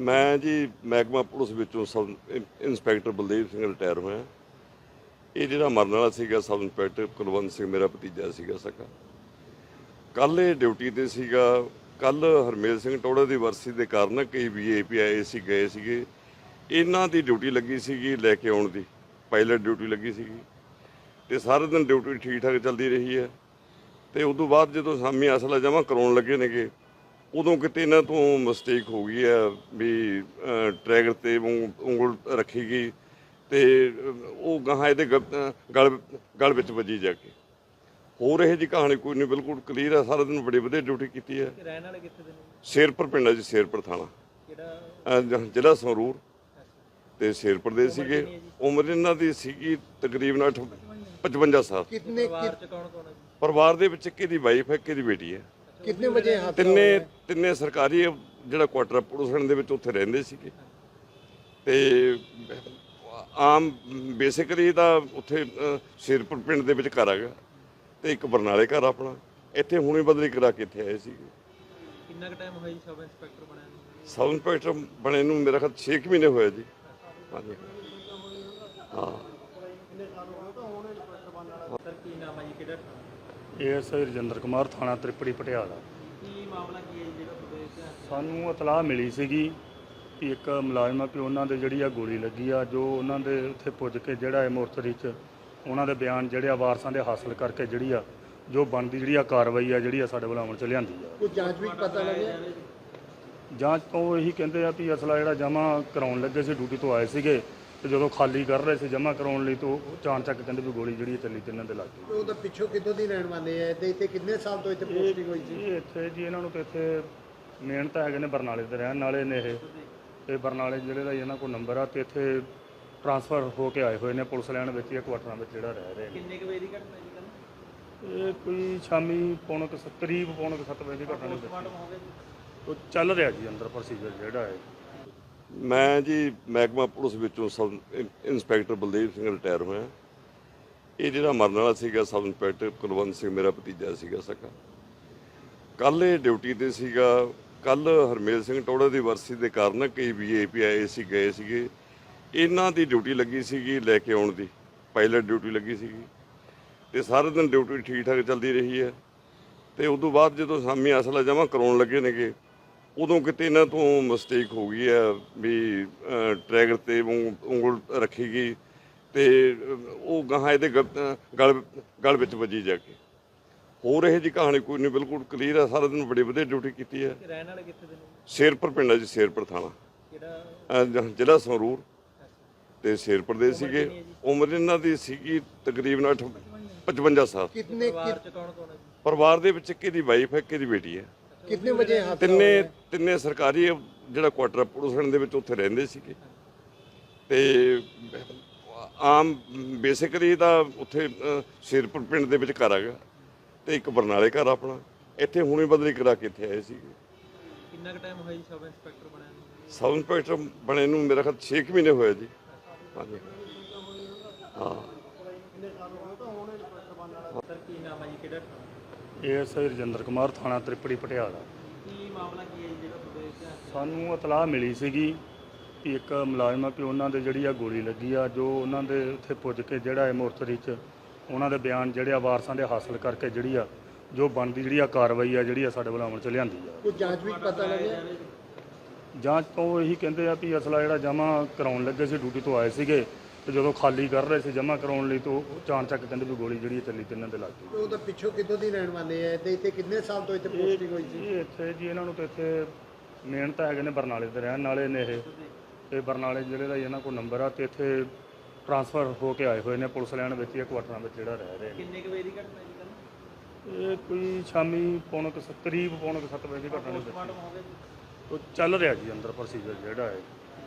ਮੈਂ ਜੀ ਮਹਿਕਮਾ ਪੁਲਿਸ ਵਿੱਚੋਂ sub inspector Baldev Singh retire ਹੋਇਆ। ਇਹ ਜਿਹੜਾ ਮਰਨ ਵਾਲਾ ਸੀਗਾ, ਸਬ ਇੰਸਪੈਕਟਰ ਕੁਲਵੰਤ ਸਿੰਘ, ਮੇਰਾ ਭਤੀਜਾ ਸੀਗਾ ਸਕਾ ਕੱਲ ਇਹ ਡਿਊਟੀ ਤੇ ਸੀਗਾ। ਕੱਲ ਹਰਮੇਲ ਸਿੰਘ ਟੋੜਾ ਦੀ ਵਰਸੀ ਦੇ ਕਾਰਨ ਕਈ ਵੀਏਪੀ ਆਏ ਸੀ, ਗਏ ਸੀਗੇ। ਇਹਨਾਂ ਦੀ ਡਿਊਟੀ ਲੱਗੀ ਸੀਗੀ ਲੈ ਕੇ ਆਉਣ ਦੀ, ਪਾਇਲਟ ਡਿਊਟੀ ਲੱਗੀ ਸੀਗੀ। ਤੇ ਸਾਰੇ ਦਿਨ ਡਿਊਟੀ ਠੀਕ ਠਾਕ ਚੱਲਦੀ ਰਹੀ ਹੈ। ਤੇ ਤੋਂ ਬਾਅਦ ਜਦੋਂ ਸਾਮੀ ਅਸਲਾ ਜਮ੍ਹਾਂ ਕਰਾਉਣ ਲੱਗੇ ਨੇਗੇ ਉਦੋਂ ਕਿਤੇ ਇਹਨਾਂ ਤੋਂ ਮਿਸਟੇਕ ਹੋ ਗਈ ਹੈ ਵੀ ਟਰੈਗਰ ਤੇ ਉਂਗਲ ਰੱਖੀ ਗਈ ਤੇ ਉਹ ਗਾਹਾਂ ਇਹਦੇ ਗਲ ਗਲ ਵਿੱਚ ਵੱਜੀ ਜਾ ਕੇ। ਹੋਰ ਇਹ ਜੀ ਕਹਾਣੀ ਕੋਈ ਨਹੀਂ ਬਿਲਕੁਲ ਕਲੀਅਰ ਹੈ। ਸਾਰਾ ਦਿਨ ਬੜੇ ਵਧੀਆ ਡਿਊਟੀ ਕੀਤੀ ਹੈ। ਰਹਿਣ ਵਾਲੇ ਕਿੱਥੇ ਦੇ ਨੇ? ਸ਼ੇਰਪੁਰ ਪਿੰਡ ਹੈ ਜੀ ਸ਼ੇਰਪੁਰ ਥਾਣਾ। ਕਿਹੜਾ? ਜ਼ਿਲ੍ਹਾ ਸੰਗਰੂਰ। ਤੇ ਸ਼ੇਰਪੁਰ ਦੇ ਸੀਗੇ। ਉਮਰ ਇਹਨਾਂ ਦੀ ਸੀਗੀ ਤਕਰੀਬਨ 55 ਸਾਲ। ਕਿੰਨੇ ਪਰਿਵਾਰ ਦੇ ਵਿੱਚ ਕਿਹਦੀ ਵਾਈਫ ਹੈ ਇੱਕ ਦੀ ਬੇਟੀ ਹੈ। ਕਿੰਨੇ ਵਜੇ ਹਾਦਸਾ ਤਿੰਨੇ ਤਿੰਨੇ ਸਰਕਾਰੀ ਜਿਹੜਾ ਕੁਆਟਰ ਪੜੋਸਣ ਦੇ ਵਿੱਚ ਉੱਥੇ ਰਹਿੰਦੇ ਸੀਗੇ। ਤੇ ਆਮ ਬੇਸਿਕਲੀ ਤਾਂ ਉੱਥੇ ਸ਼ੇਰਪੁਰ ਪਿੰਡ ਦੇ ਵਿੱਚ ਘਰ ਹੈਗਾ। ਤੇ ਇੱਕ ਬਰਨਾਲੇ ਘਰ ਆਪਣਾ। ਇੱਥੇ ਹੁਣੇ ਬਦਲੀ ਕਰਾ ਕੇ ਇੱਥੇ ਆਏ ਸੀ ਕਿੰਨਾ ਕੁ ਟਾਈਮ ਹੋਇਆ ਜੀ ਸਬ ਇੰਸਪੈਕਟਰ ਬਣਿਆ ਸਬ ਇੰਸਪੈਕਟਰ ਬਣੇ ਨੂੰ ਮੇਰਾ ਖਤ 6 ਮਹੀਨੇ ਹੋਇਆ ਜੀ। ਹਾਂਜੀ। ਹਾਂ। ਸਰ ਕੀ ਨਾਮ ਹੈ ਜੀ? ਕਿਹੜਾ ਇਸ ਰਜਿੰਦਰ ਕੁਮਾਰ ਥਾਣਾ ਤ੍ਰਿਪੜੀ ਪਟਿਆਲਾ। ਕੀ ਮਾਮਲਾ ਕੀ ਹੈ ਜਿਹੜਾ ਸਾਨੂੰ ਇਤਲਾਹ ਮਿਲੀ ਸੀਗੀ ਕਿ ਇੱਕ ਮੁਲਾਜ਼ਮਾਂ ਕਿ ਉਹਨਾਂ ਦੇ ਜਿਹੜੀ ਆ ਗੋਲੀ ਲੱਗੀ ਆ ਜੋ ਉਹਨਾਂ ਦੇ ਉੱਥੇ ਪੁੱਜ ਕੇ ਜਿਹੜਾ ਹੈ ਮੋਰਚਰੀ 'ਚ ਉਹਨਾਂ ਦੇ ਬਿਆਨ ਜਿਹੜੇ ਆ ਵਾਰਸਾਂ ਦੇ ਹਾਸਲ ਕਰਕੇ ਜਿਹੜੀ ਆ ਜੋ ਬਣਦੀ ਜਿਹੜੀ ਆ ਕਾਰਵਾਈ ਆ ਜਿਹੜੀ ਆ ਸਾਡੇ ਵੱਲੋਂ ਅਮਲ 'ਚ ਲਿਆਂਦੀ ਆ। ਕੋਈ ਜਾਂਚ ਵੀ ਪਤਾ ਲੱਗਿਆ ਜਾਂਚ ਤੋਂ ਇਹੀ ਕਹਿੰਦੇ ਆ ਵੀ ਅਸਲਾ ਜਿਹੜਾ ਜਮ੍ਹਾਂ ਕਰਾਉਣ ਲੱਗੇ ਸੀ ਡਿਊਟੀ ਤੋਂ ਆਏ ਸੀਗੇ। ਤੇ ਜਦੋਂ ਖਾਲੀ ਕਰ ਰਹੇ ਸੀ ਜਮ੍ਹਾਂ ਕਰਾਉਣ ਲਈ ਤੋਂ ਚਾਣ ਚੱਕ ਕਹਿੰਦੇ ਵੀ ਗੋਲੀ ਜਿਹੜੀ ਚੱਲੀ ਤੇ ਇਹਨਾਂ ਦੇ ਲੱਗ ਗਈ। ਉਹਦਾ ਪਿੱਛੋਂ ਕਿੱਥੋਂ ਦੀ ਰਹਿਣ ਵਾਲੇ ਹੈ ਤੇ ਇੱਥੇ ਕਿੰਨੇ ਸਾਲ ਤੋਂ ਇੱਥੇ ਪੋਸਟਿੰਗ ਹੋਈ ਸੀ? ਇਹ ਇੱਥੇ ਜੀ ਇਹਨਾਂ ਨੂੰ ਤੇ ਇੱਥੇ ਮੇਨ ਤਾਂ ਹੈਗੇ ਨੇ ਬਰਨਾਲੇ ਦੇ ਰਹਿਣ ਵਾਲੇ ਨੇ ਇਹ। ਤੇ ਬਰਨਾਲੇ ਜ਼ਿਲ੍ਹੇ ਦਾ ਹੀ ਇਹਨਾਂ ਕੋਲ ਨੰਬਰ ਆ ਤੇ ਇੱਥੇ ਟ੍ਰਾਂਸਫਰ ਹੋ ਕੇ ਆਏ ਹੋਏ ਨੇ ਪੁਲਿਸ ਲਾਈਨ ਵਿੱਚ ਇਹ ਕੁਆਟਰਾਂ ਵਿੱਚ ਜਿਹੜਾ ਰਹਿ ਰਹੇ ਕਿੰਨੇ ਕੁ ਵਜੇ ਦੀ ਘਟਨਾ ਜੀ ਕੱਲ ਨੇ ਇਹ ਕੋਈ ਸ਼ਾਮੀ ਪੌਣੇ ਕੁ ਸੱਤ- ਕਰੀਬ ਪੌਣੇ ਕੁ ਸੱਤ ਵਜੇ ਦੀ ਘਟਨਾ ਨੇ ਜੀ? ਉਹ ਚੱਲ ਰਿਹਾ ਜੀ ਅੰਦਰ ਪ੍ਰੋਸੀਜਰ ਜਿਹੜਾ ਹੈ ਮੈਂ ਜੀ ਮਹਿਕਮਾ ਪੁਲਿਸ ਵਿੱਚੋਂ sub inspector Baldev Singh retire ਹੋਇਆ। ਇਹ ਜਿਹੜਾ ਮਰਨ ਵਾਲਾ ਸੀਗਾ ਸਬ ਇੰਸਪੈਕਟਰ ਕੁਲਵੰਤ ਸਿੰਘ, ਮੇਰਾ ਭਤੀਜਾ ਸੀਗਾ ਸਕਾ ਕੱਲ ਇਹ ਡਿਊਟੀ ਤੇ ਸੀਗਾ। ਕੱਲ ਹਰਮੇਲ ਸਿੰਘ ਟੋੜਾ ਦੀ ਵਰਸੀ ਦੇ ਕਾਰਨ ਕਈ ਵੀਏਪੀ ਆਏ ਸੀ, ਗਏ ਸੀਗੇ। ਇਹਨਾਂ ਦੀ ਡਿਊਟੀ ਲੱਗੀ ਸੀਗੀ ਲੈ ਕੇ ਆਉਣ ਦੀ। ਪਾਇਲਟ ਡਿਊਟੀ ਲੱਗੀ ਸੀਗੀ। ਤੇ ਸਾਰੇ ਦਿਨ ਡਿਊਟੀ ਠੀਕ ਠਾਕ ਚੱਲਦੀ ਰਹੀ ਹੈ। ਤੇ ਤੋਂ ਬਾਅਦ ਜਦੋਂ ਸਾਮੀ ਅਸਲਾ ਜਮ੍ਹਾਂ ਕਰਾਉਣ ਲੱਗੇ ਨੇਗੇ ਉਦੋਂ ਕਿਤੇ ਇਹਨਾਂ ਤੋਂ ਮਿਸਟੇਕ ਹੋ ਗਈ ਹੈ ਵੀ ਟਰੈਗਰ ਤੇ ਉਂਗਲ ਰੱਖੀ ਗਈ ਤੇ ਉਹ ਗਾਹਾਂ ਇਹਦੇ ਗਲ ਗਲ ਵਿੱਚ ਵੱਜੀ ਜਾ ਕੇ। ਹੋ ਰਹੇ ਜੀ ਕਹਾਣੀ ਕੋਈ ਨਹੀਂ ਬਿਲਕੁਲ ਕਲੀਅਰ ਹੈ ਸਾਰਾ ਦਿਨ ਬੜੀ ਵਧੀਆ ਡਿਊਟੀ ਕੀਤੀ ਹੈ। ਸ਼ੇਰਪੁਰ ਪਿੰਡ ਹੈ ਜੀ ਸ਼ੇਰਪੁਰ ਥਾਣਾ। ਕਿਹੜਾ? ਜ਼ਿਲ੍ਹਾ ਸੰਗਰੂਰ। ਤੇ ਸ਼ੇਰਪੁਰ ਦੇ ਸੀਗੇ ਉਮਰ ਇਹਨਾਂ ਦੀ ਸੀਗੀ ਤਕਰੀਬਨ 55 ਸਾਲ। ਪਰਿਵਾਰ ਦੇ ਵਿੱਚ ਕਿਹਦੀ ਵਾਈਫ ਹੈ ਦੀ ਬੇਟੀ ਹੈ। ਕਿੰਨੇ ਵਜੇ ਹਾਦਸਾ ਤਿੰਨੇ ਤਿੰਨੇ ਸਰਕਾਰੀ ਜਿਹੜਾ ਕੁਆਟਰ ਪੜੋਸਣ ਦੇ ਵਿੱਚ ਉੱਥੇ ਰਹਿੰਦੇ ਸੀਗੇ। ਤੇ ਆਮ ਬੇਸਿਕਲੀ ਤਾਂ ਉੱਥੇ ਸ਼ੇਰਪੁਰ ਪਿੰਡ ਦੇ ਵਿੱਚ ਘਰ ਹੈਗਾ। ਤੇ ਇੱਕ ਬਰਨਾਲੇ ਘਰ ਆਪਣਾ। ਇੱਥੇ ਹੁਣੇ ਬਦਲੀ ਕਰਾ ਕੇ ਇੱਥੇ ਆਏ ਸੀਗੇ। ਕਿੰਨਾ ਕੁ ਟਾਈਮ ਹੋਇਆ ਜੀ ਸਬ ਇੰਸਪੈਕਟਰ ਬਣਿਆ ਨੂੰ? ਸਬ ਇੰਸਪੈਕਟਰ ਬਣੇ ਨੂੰ ਮੇਰਾ ਖਿਆਲ 6 ਮਹੀਨੇ ਹੋਇਆ ਜੀ। ਹਾਂਜੀ। ਹਾਂ। ਸਰ ਕੀ ਨਾਮ ਹੈ ਜੀ? ਕਿਹੜਾ ਐਸਆਈ ਰਜਿੰਦਰ ਕੁਮਾਰ ਥਾਣਾ ਤ੍ਰਿਪੜੀ ਪਟਿਆਲਾ। ਕੀ ਮਾਮਲਾ ਕੀ ਹੈ ਜਿਹੜਾ ਤੁਹਾਡੇ ਸਾਨੂੰ ਇਤਲਾਹ ਮਿਲੀ ਸੀਗੀ ਕਿ ਇੱਕ ਮੁਲਾਜ਼ਮ ਆ ਕਿ ਉਹਨਾਂ ਦੇ ਜਿਹੜੀ ਆ ਗੋਲੀ ਲੱਗੀ ਆ ਜੋ ਉਹਨਾਂ ਦੇ ਉੱਥੇ ਪੁੱਜ ਕੇ ਜਿਹੜਾ ਹੈ ਮੋਰਚਰੀ 'ਚ ਉਹਨਾਂ ਦੇ ਬਿਆਨ ਜਿਹੜੇ ਆ ਵਾਰਸਾਂ ਦੇ ਹਾਸਲ ਕਰਕੇ ਜਿਹੜੀ ਆ ਜੋ ਬਣਦੀ ਜਿਹੜੀ ਆ ਕਾਰਵਾਈ ਆ ਜਿਹੜੀ ਆ ਸਾਡੇ ਵੱਲੋਂ ਅਮਲ 'ਚ ਲਿਆਂਦੀ ਆ। ਕੋਈ ਜਾਂਚ ਵਿੱਚ ਪਤਾ ਲੱਗਿਆ ਜਾਂਚ ਤੋਂ ਇਹੀ ਕਹਿੰਦੇ ਆ ਵੀ ਅਸਲਾ ਜਿਹੜਾ ਜਮਾ ਕਰਾਉਣ ਲੱਗੇ ਸੀ ਡਿਊਟੀ ਤੋਂ ਆਏ ਸੀਗੇ। ਤੇ ਜਦੋਂ ਖਾਲੀ ਕਰ ਰਹੇ ਸੀ ਜਮ੍ਹਾਂ ਕਰਾਉਣ ਲਈ ਤੋਂ ਚਾਣ ਚੱਕ ਕਹਿੰਦੇ ਵੀ ਗੋਲੀ ਜਿਹੜੀ ਆ ਚੱਲੀ ਤੇ ਇਹਨਾਂ ਦੇ ਲੱਗ ਗਈ ਉਹਦਾ ਪਿੱਛੋਂ ਕਿੱਥੋਂ ਦੀ ਰਹਿਣ ਵਾਲੇ ਹੈ ਤੇ ਇੱਥੇ ਕਿੰਨੇ ਸਾਲ ਤੋਂ ਇੱਥੇ ਪੋਸਟਿੰਗ ਹੋਈ ਸੀ? ਇਹ ਇੱਥੇ ਜੀ ਇਹਨਾਂ ਨੂੰ ਤੇ ਇੱਥੇ ਮੇਨ ਤਾਂ ਹੈਗੇ ਨੇ ਬਰਨਾਲੇ ਦੇ ਰਹਿਣ ਵਾਲੇ ਨੇ ਇਹ। ਤੇ ਬਰਨਾਲੇ ਜ਼ਿਲ੍ਹੇ ਦਾ ਹੀ ਇਹਨਾਂ ਕੋਲ ਨੰਬਰ ਆ ਤੇ ਇੱਥੇ ਟ੍ਰਾਂਸਫਰ ਹੋ ਕੇ ਆਏ ਹੋਏ ਨੇ ਪੁਲਿਸ ਲਾਈਨ ਵਿੱਚ ਇਹ ਕੁਆਟਰਾਂ ਵਿੱਚ ਜਿਹੜਾ ਰਹਿ ਰਹੇ ਨੇ। ਕਿੰਨੇ ਕੁ ਵਜੇ ਦੀ ਘਟਨਾ ਜੀ ਕੱਲ ਇਹ ਕੋਈ ਸ਼ਾਮੀ ਪੌਣੇ ਕੁ ਸੱਤ- ਕਰੀਬ ਪੌਣੇ ਕੁ ਸੱਤ ਵਜੇ ਦੀ ਘਟਨਾ ਨੇ ਜੀ ਉਹ ਚੱਲ ਰਿਹਾ ਜੀ ਅੰਦਰ ਪ੍ਰੋਸੀਜਰ ਜਿਹੜਾ ਹੈ